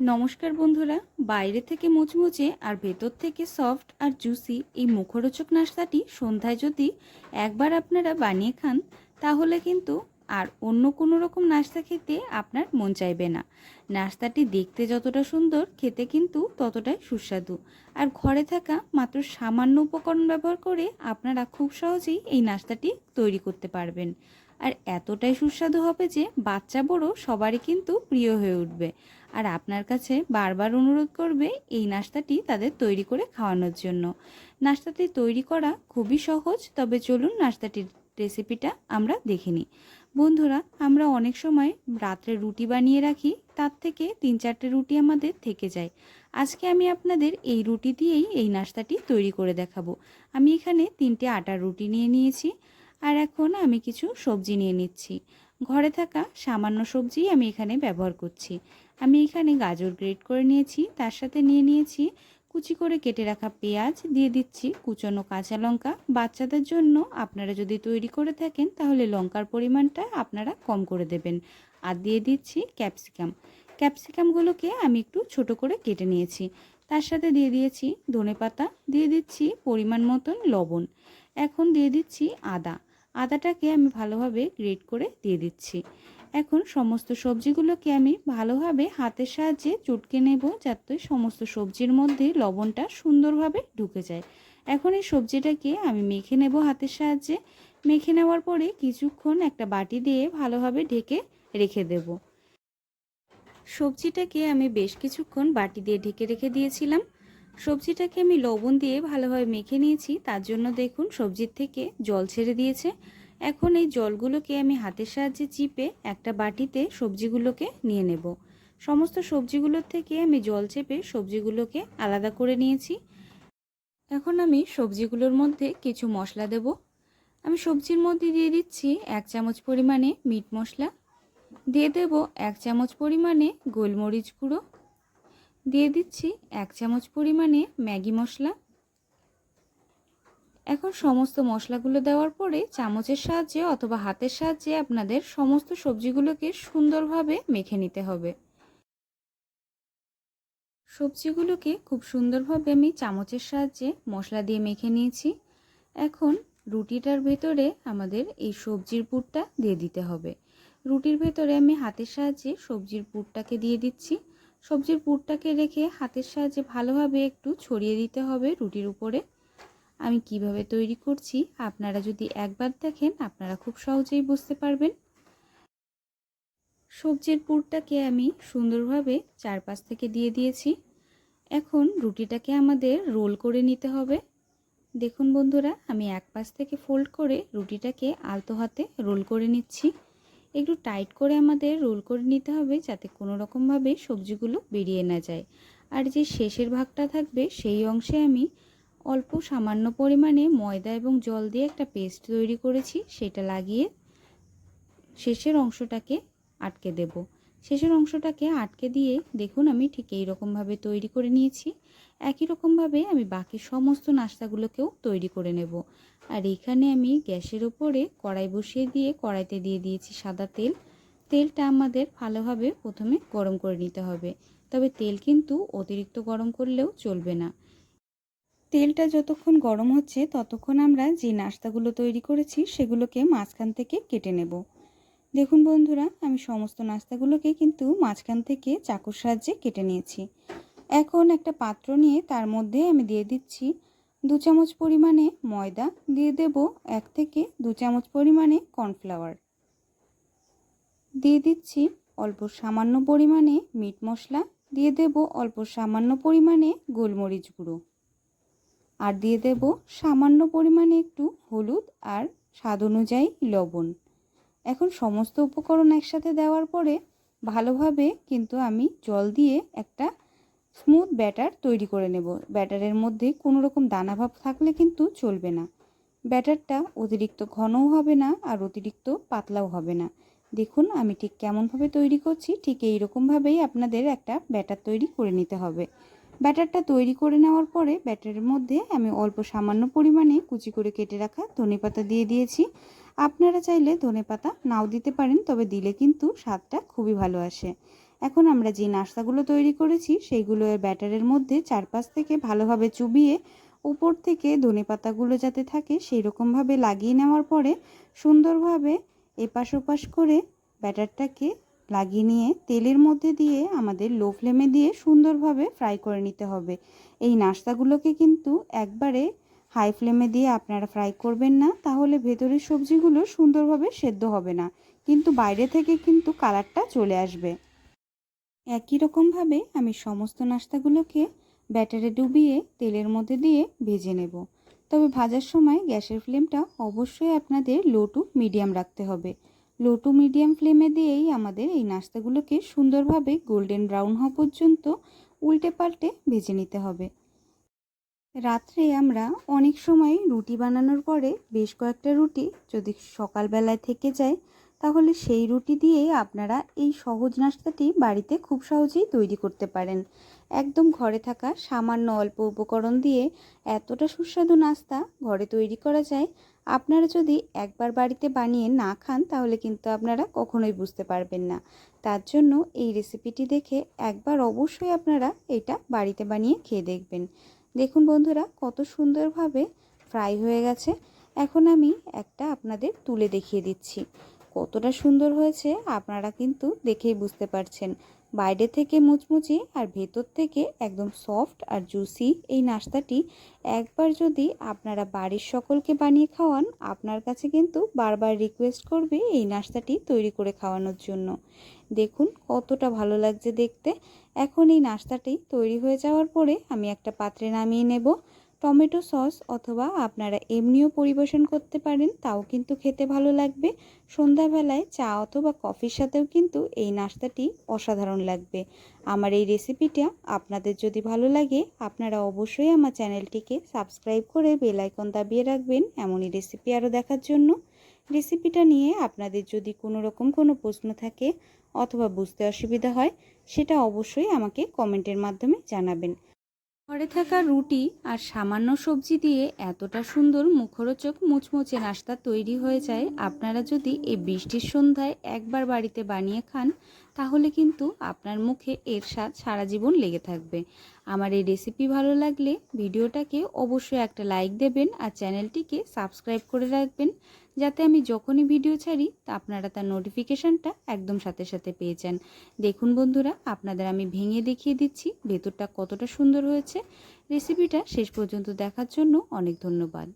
নমস্কার বন্ধুরা, বাইরে থেকে মুচমুচে আর ভেতর থেকে সফট আর জুসি এই মুখরোচক নাস্তাটি সন্ধ্যায় যদি একবার আপনারা বানিয়ে খান, তাহলে কিন্তু আর অন্য কোনো রকম নাস্তা খেতে আপনার মন চাইবে না। নাস্তাটি দেখতে যতটা সুন্দর, খেতে কিন্তু ততটাই সুস্বাদু। আর ঘরে থাকা মাত্র সামান্য উপকরণ ব্যবহার করে আপনারা খুব সহজেই এই নাস্তাটি তৈরি করতে পারবেন। আর এতটাই সুস্বাদু হবে যে বাচ্চা বড় সবারই কিন্তু প্রিয় হয়ে উঠবে। আর আপনার কাছে বারবার অনুরোধ করবে এই নাস্তাটি তাদের তৈরি করে খাওয়ানোর জন্য। নাস্তাটি তৈরি করা খুবই সহজ, তবে চলুন নাস্তাটির রেসিপিটা আমরা দেখে নিই। বন্ধুরা, আমরা অনেক সময় রাত্রে রুটি বানিয়ে রাখি, তার থেকে তিন চারটে রুটি আমাদের থেকে যায়। আজকে আমি আপনাদের এই রুটি দিয়েই এই নাস্তাটি তৈরি করে দেখাবো। আমি এখানে তিনটে আটার রুটি নিয়ে নিয়েছি। আর এখন আমি কিছু সবজি নিয়ে নিচ্ছি। ঘরে থাকা সামান্য সবজি আমি এখানে ব্যবহার করছি। আমি এখানে গাজর গ্রেট করে নিয়েছি, তার সাথে নিয়ে নিয়েছি কুচি করে কেটে রাখা পেঁয়াজ, দিয়ে দিচ্ছি কুচনো কাঁচা লঙ্কা। বাচ্চাদের জন্য আপনারা যদি তৈরি করে থাকেন, তাহলে লঙ্কার পরিমাণটা আপনারা কম করে দেবেন। আর দিয়ে দিচ্ছি ক্যাপসিকাম। ক্যাপসিকামগুলোকে আমি একটু ছোট করে কেটে নিয়েছি। তার সাথে দিয়ে দিয়েছি ধনে পাতা দিয়ে দিচ্ছি পরিমাণ মতন লবণ। এখন দিয়ে দিচ্ছি আদা। আদাটাকে আমি ভালোভাবে গ্রেট করে দিয়ে দিচ্ছি। এখন সমস্ত সবজিগুলোকে আমি ভালোভাবে হাতের সাহায্যে চটকে নেব যাতে সমস্ত সবজির মধ্যে লবণটা সুন্দরভাবে ঢুকে যায়। এখন এই সবজিটাকে আমি মেখে নেব হাতের সাহায্যে। মেখে নেওয়ার পরে কিছুক্ষণ একটা বাটি দিয়ে ভালোভাবে ঢেকে রেখে দেব। সবজিটাকে আমি বেশ কিছুক্ষণ বাটি দিয়ে ঢেকে রেখে দিয়েছিলাম। সবজিটাকে আমি লবণ দিয়ে ভালোভাবে মেখে নিয়েছি। তার জন্য দেখুন, সবজির থেকে জল ছেড়ে দিয়েছে। এখন এই জলগুলোকে আমি হাতের সাহায্যে চিপে একটা বাটিতে সবজিগুলোকে নিয়ে নেব। সমস্ত সবজিগুলোর থেকে আমি জল চেপে সবজিগুলোকে আলাদা করে নিয়েছি। এখন আমি সবজিগুলোর মধ্যে কিছু মশলা দেব। আমি সবজির মধ্যে দিয়ে দিচ্ছি এক চামচ পরিমাণে মিট মশলা। দিয়ে দেব এক চামচ পরিমাণে গোলমরিচ গুঁড়ো। দিয়ে দিচ্ছি এক চামচ পরিমাণে ম্যাগি মশলা। এখন সমস্ত মশলাগুলো দেওয়ার পরে চামচের সাহায্যে অথবা হাতের সাহায্যে আপনাদের সমস্ত সবজিগুলোকে সুন্দরভাবে মেখে নিতে হবে। সবজিগুলোকে খুব সুন্দরভাবে আমি চামচের সাহায্যে মশলা দিয়ে মেখে নিয়েছি। এখন রুটিটার ভেতরে আমাদের এই সবজির পুরটা দিয়ে দিতে হবে। রুটির ভেতরে আমি হাতের সাহায্যে সবজির পুরটাকে দিয়ে দিচ্ছি। সবজির পুরটাকে রেখে হাতের সাহায্যে ভালোভাবে একটু ছড়িয়ে দিতে হবে রুটির উপরে। আমি কীভাবে তৈরি করছি আপনারা যদি একবার দেখেন, আপনারা খুব সহজেই বুঝতে পারবেন। সবজির পুরটাকে আমি সুন্দরভাবে চারপাশ থেকে দিয়ে দিয়েছি। এখন রুটিটাকে আমাদের রোল করে নিতে হবে। দেখুন বন্ধুরা, আমি এক পাশ থেকে ফোল্ড করে রুটিটাকে আলতো হাতে রোল করে নিচ্ছি। একটু টাইট করে আমাদের রোল করে নিতে হবে যাতে কোনো রকমভাবে সবজিগুলো বেরিয়ে না যায়। আর যে শেষের ভাগটা থাকবে সেই অংশে আমি অল্প সামান্য পরিমাণে ময়দা এবং জল দিয়ে একটা পেস্ট তৈরি করেছি, সেটা লাগিয়ে শেষের অংশটাকে আটকে দেব। শেষের অংশটাকে আটকে দিয়ে দেখুন আমি ঠিক এই রকমভাবে তৈরি করে নিয়েছি। একই রকমভাবে আমি বাকি সমস্ত নাস্তাগুলোকেও তৈরি করে নেব। আর এখানে আমি গ্যাসের ওপরে কড়াই বসিয়ে দিয়ে কড়াইতে দিয়ে দিয়েছি সাদা তেল। তেলটা আমাদের ভালোভাবে প্রথমে গরম করে নিতে হবে। তবে তেল কিন্তু অতিরিক্ত গরম করলেও চলবে না। তেলটা যতক্ষণ গরম হচ্ছে ততক্ষণ আমরা যে নাস্তাগুলো তৈরি করেছি সেগুলোকে মাঝখান থেকে কেটে নেব। দেখুন বন্ধুরা, আমি সমস্ত নাস্তাগুলোকে কিন্তু মাঝখান থেকে চাকুর সাহায্যে কেটে নিয়েছি। এখন একটা পাত্র নিয়ে তার মধ্যে আমি দিয়ে দিচ্ছি দু চামচ পরিমাণে ময়দা, দিয়ে দেব এক থেকে দু চামচ পরিমাণে কর্নফ্লাওয়ার। দিয়ে দিচ্ছি অল্প সামান্য পরিমাণে মিট মশলা, দিয়ে দেব অল্প সামান্য পরিমাণে গোলমরিচ গুঁড়ো। আর দিয়ে দেব সামান্য পরিমাণে একটু হলুদ আর স্বাদ অনুযায়ী লবণ। এখন সমস্ত উপকরণ একসাথে দেওয়ার পরে ভালোভাবে কিন্তু আমি জল দিয়ে একটা স্মুথ ব্যাটার তৈরি করে নেব। ব্যাটারের মধ্যে কোনো রকম দানাভাব থাকলে কিন্তু চলবে না। ব্যাটারটা অতিরিক্ত ঘনও হবে না আর অতিরিক্ত পাতলাও হবে না। দেখুন, আমি ঠিক কেমনভাবে তৈরি করছি, ঠিক এই রকমভাবেই আপনাদের একটা ব্যাটার তৈরি করে নিতে হবে। ব্যাটারটা তৈরি করে নেওয়ার পরে ব্যাটারের মধ্যে আমি অল্প সামান্য পরিমাণে কুচি করে কেটে রাখা ধনেপাতা দিয়ে দিয়েছি। আপনারা চাইলে ধনেপাতা নাও দিতে পারেন, তবে দিলে কিন্তু স্বাদটা খুবই ভালো আসে। এখন আমরা যে নাস্তাগুলো তৈরি করেছি, সেইগুলো ব্যাটারের মধ্যে চারপাশ থেকে ভালোভাবে চুবিয়ে উপর থেকে ধনে পাতাগুলো যাতে থাকে সেই রকমভাবে লাগিয়ে নেওয়ার পরে সুন্দরভাবে এপাশ ওপাশ করে ব্যাটারটাকে লাগিয়ে নিয়ে তেলের মধ্যে দিয়ে আমাদের লো ফ্লেমে দিয়ে সুন্দরভাবে ফ্রাই করে নিতে হবে। এই নাস্তাগুলোকে কিন্তু একবারে হাই ফ্লেমে দিয়ে আপনারা ফ্রাই করবেন না, তাহলে ভেতরের সবজিগুলো সুন্দরভাবে সেদ্ধ হবে না। কিন্তু বাইরে থেকে কিন্তু কালারটা চলে আসবে। একই রকমভাবে আমি সমস্ত নাস্তাগুলোকে ব্যাটারে ডুবিয়ে তেলের মধ্যে দিয়ে ভেজে নেব। তবে ভাজার সময় গ্যাসের ফ্লেমটা অবশ্যই আপনাদের লো টু মিডিয়াম রাখতে হবে। লো টু মিডিয়াম ফ্লেমে দিয়েই আমাদের এই নাস্তাগুলোকে সুন্দরভাবে গোল্ডেন ব্রাউন হওয়া পর্যন্ত উল্টে পাল্টে ভেজে নিতে হবে। রাত্রে আমরা অনেক সময় রুটি বানানোর পরে বেশ কয়েকটা রুটি যদি সকালবেলায় থেকে যায়, তাহলে সেই রুটি দিয়েই আপনারা এই সহজ নাস্তাটি বাড়িতে খুব সহজেই তৈরি করতে পারেন। একদম ঘরে থাকা সামান্য অল্প উপকরণ দিয়ে এতটা সুস্বাদু নাস্তা ঘরে তৈরি করা যায়, আপনারা যদি একবার বাড়িতে বানিয়ে না খান, তাহলে কিন্তু আপনারা কখনোই বুঝতে পারবেন না। তার জন্য এই রেসিপিটি দেখে একবার অবশ্যই আপনারা এটা বাড়িতে বানিয়ে খেয়ে দেখবেন। দেখুন বন্ধুরা কত সুন্দরভাবে ফ্রাই হয়ে গেছে। এখন আমি একটা আপনাদের তুলে দেখিয়ে দিচ্ছি। কতটা সুন্দর হয়েছে আপনারা কিন্তু দেখেই বুঝতে পারছেন। বাইরে থেকে মুচমুচি আর ভেতর থেকে একদম সফট আর জুসি এই নাস্তাটি একবার যদি আপনারা বাড়ির সকলকে বানিয়ে খাওয়ান, আপনার কাছে কিন্তু বারবার রিকোয়েস্ট করবে এই নাস্তাটি তৈরি করে খাওয়ানোর জন্য। দেখুন কতটা ভালো লাগছে দেখতে। এখন এই নাস্তাটি তৈরি হয়ে যাওয়ার পরে আমি একটা পাত্রে নামিয়ে নেব। টমেটো সস অথবা আপনারা এমনিও পরিবেশন করতে পারেন, তাও কিন্তু খেতে ভালো লাগবে। সন্ধ্যাবেলায় চা অথবা কফির সাথেও কিন্তু এই নাস্তাটি অসাধারণ লাগবে। আমার এই রেসিপিটা আপনাদের যদি ভালো লাগে, আপনারা অবশ্যই আমার চ্যানেলটিকে সাবস্ক্রাইব করে বেল আইকন দাবিয়ে রাখবেন এমনই রেসিপি আরও দেখার জন্য। রেসিপিটা নিয়ে আপনাদের যদি কোনো রকম কোনো প্রশ্ন থাকে অথবা বুঝতে অসুবিধা হয়, সেটা অবশ্যই আমাকে কমেন্টের মাধ্যমে জানাবেন। ঘরে থাকা রুটি আর সামান্য সবজি দিয়ে এতটা সুন্দর মুখরোচক মুচমুচে নাস্তা তৈরি হয়ে যায়, আপনারা যদি এই বৃষ্টির সন্ধ্যায় একবার বাড়িতে বানিয়ে খান তাহলে কিন্তু আপনার মুখে এর স্বাদ সারা জীবন লেগে থাকবে। আমার এই রেসিপি ভালো লাগলে ভিডিওটাকে অবশ্যই একটা লাইক দেবেন আর চ্যানেলটিকে সাবস্ক্রাইব করে রাখবেন, যাতে আমি যখনই ভিডিও ছাড়ি আপনারা তার নোটিফিকেশানটা একদম সাথে সাথে পেয়ে যান। দেখুন বন্ধুরা, আপনাদের আমি ভেঙে দেখিয়ে দিচ্ছি ভেতরটা কতটা সুন্দর হয়েছে। রেসিপিটা শেষ পর্যন্ত দেখার জন্য অনেক ধন্যবাদ।